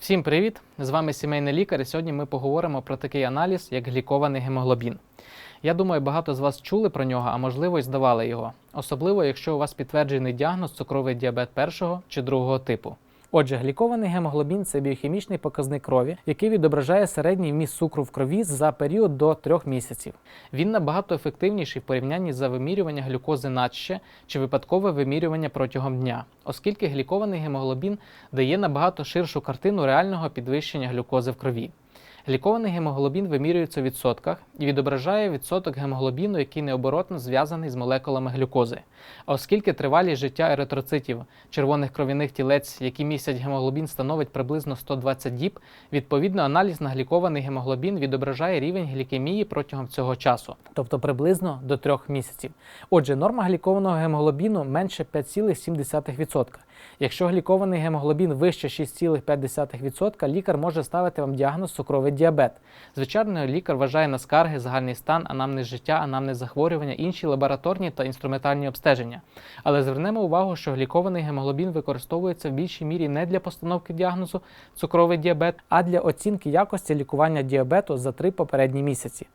Всім привіт! З вами сімейний лікар, і сьогодні ми поговоримо про такий аналіз, як глікований гемоглобін. Я думаю, багато з вас чули про нього, а можливо й здавали його, особливо якщо у вас підтверджений діагноз цукровий діабет першого чи другого типу. Отже, глікований гемоглобін це біохімічний показник крові, який відображає середній вміст цукру в крові за період до 3 місяців. Він набагато ефективніший в порівнянні за вимірювання глюкози надще чи випадкове вимірювання протягом дня, оскільки глікований гемоглобін дає набагато ширшу картину реального підвищення глюкози в крові. Глікований гемоглобін вимірюється у відсотках і відображає відсоток гемоглобіну, який необоротно зв'язаний з молекулами глюкози. А оскільки тривалість життя еритроцитів червоних кров'яних тілець, які містять гемоглобін, становить приблизно 120 діб, відповідно аналіз на глікований гемоглобін відображає рівень глікемії протягом цього часу, тобто приблизно до 3 місяців. Отже, норма глікованого гемоглобіну менше 5,7%. Якщо глікований гемоглобін вище 6,5%, лікар може ставити вам діагноз цукровий діабет. Звичайно, лікар вважає на скарги, загальний стан, анамнез життя, анамнез захворювання, інші лабораторні та інструментальні обстеження. Але звернемо увагу, що глікований гемоглобін використовується в більшій мірі не для постановки діагнозу цукровий діабет, а для оцінки якості лікування діабету за три попередні місяці.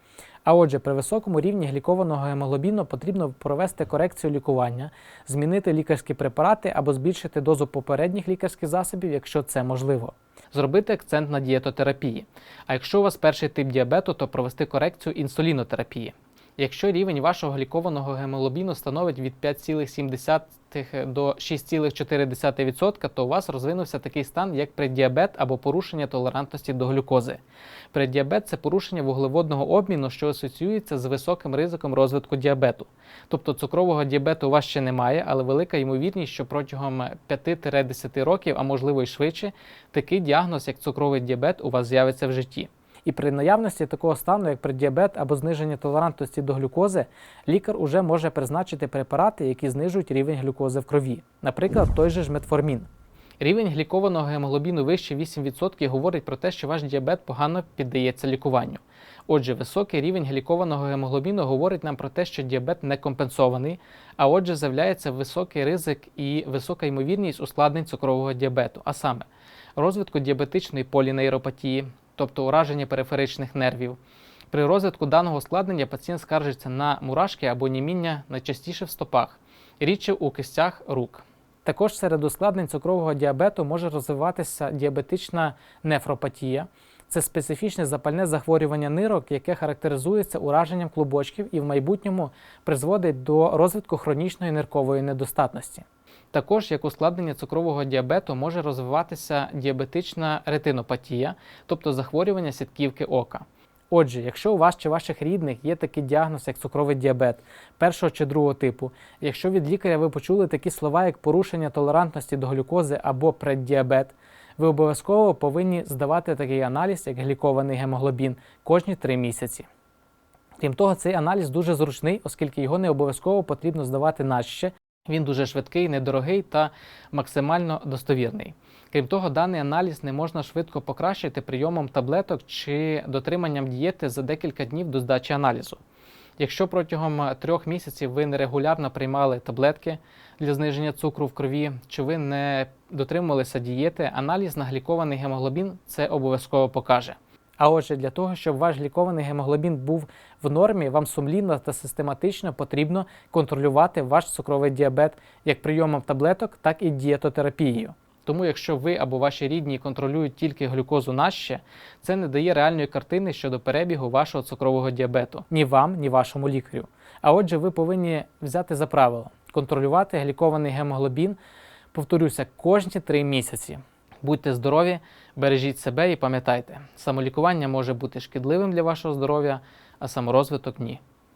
А отже, при високому рівні глікованого гемоглобіну потрібно провести корекцію лікування, змінити лікарські препарати або збільшити дозу попередніх лікарських засобів, якщо це можливо. Зробити акцент на дієтотерапії. А якщо у вас перший тип діабету, то провести корекцію інсулінотерапії. Якщо рівень вашого глікованого гемоглобіну становить від 5,7 до 6,4%, то у вас розвинувся такий стан, як преддіабет або порушення толерантності до глюкози. Преддіабет це порушення вуглеводного обміну, що асоціюється з високим ризиком розвитку діабету. Тобто цукрового діабету у вас ще немає, але велика ймовірність, що протягом 5-10 років, а можливо й швидше, такий діагноз, як цукровий діабет, у вас з'явиться в житті. І при наявності такого стану, як преддіабет або зниження толерантності до глюкози, лікар уже може призначити препарати, які знижують рівень глюкози в крові, наприклад, той же ж метформін. Рівень глікованого гемоглобіну вище 8% говорить про те, що ваш діабет погано піддається лікуванню. Отже, високий рівень глікованого гемоглобіну говорить нам про те, що діабет не компенсований, а отже, з'являється високий ризик і висока ймовірність ускладнень цукрового діабету, а саме розвитку діабетичної полінейропатії, тобто ураження периферичних нервів. При розвитку даного ускладнення пацієнт скаржиться на мурашки або німіння найчастіше в стопах, рідше у кистях рук. Також серед ускладнень цукрового діабету може розвиватися діабетична нефропатія. Це специфічне запальне захворювання нирок, яке характеризується ураженням клубочків і в майбутньому призводить до розвитку хронічної ниркової недостатності. Також як ускладнення цукрового діабету може розвиватися діабетична ретинопатія, тобто захворювання сітківки ока. Отже, якщо у вас чи ваших рідних є такий діагноз, як цукровий діабет першого чи другого типу, якщо від лікаря ви почули такі слова, як порушення толерантності до глюкози або преддіабет, ви обов'язково повинні здавати такий аналіз, як глікований гемоглобін, кожні 3 місяці. Крім того, цей аналіз дуже зручний, оскільки його не обов'язково потрібно здавати наще. Він дуже швидкий, недорогий та максимально достовірний. Крім того, даний аналіз не можна швидко покращити прийомом таблеток чи дотриманням дієти за декілька днів до здачі аналізу. Якщо протягом трьох місяців ви нерегулярно приймали таблетки для зниження цукру в крові, чи ви не дотримувалися дієти, аналіз на глікований гемоглобін це обов'язково покаже. А отже, для того, щоб ваш глікований гемоглобін був в нормі, вам сумлінно та систематично потрібно контролювати ваш цукровий діабет як прийомом таблеток, так і дієтотерапією. Тому, якщо ви або ваші рідні контролюють тільки глюкозу наще, це не дає реальної картини щодо перебігу вашого цукрового діабету ні вам, ні вашому лікарю. А отже, ви повинні взяти за правило контролювати глікований гемоглобін, повторюся, кожні три місяці. Будьте здорові, бережіть себе і пам'ятайте, самолікування може бути шкідливим для вашого здоров'я, а саморозвиток ні.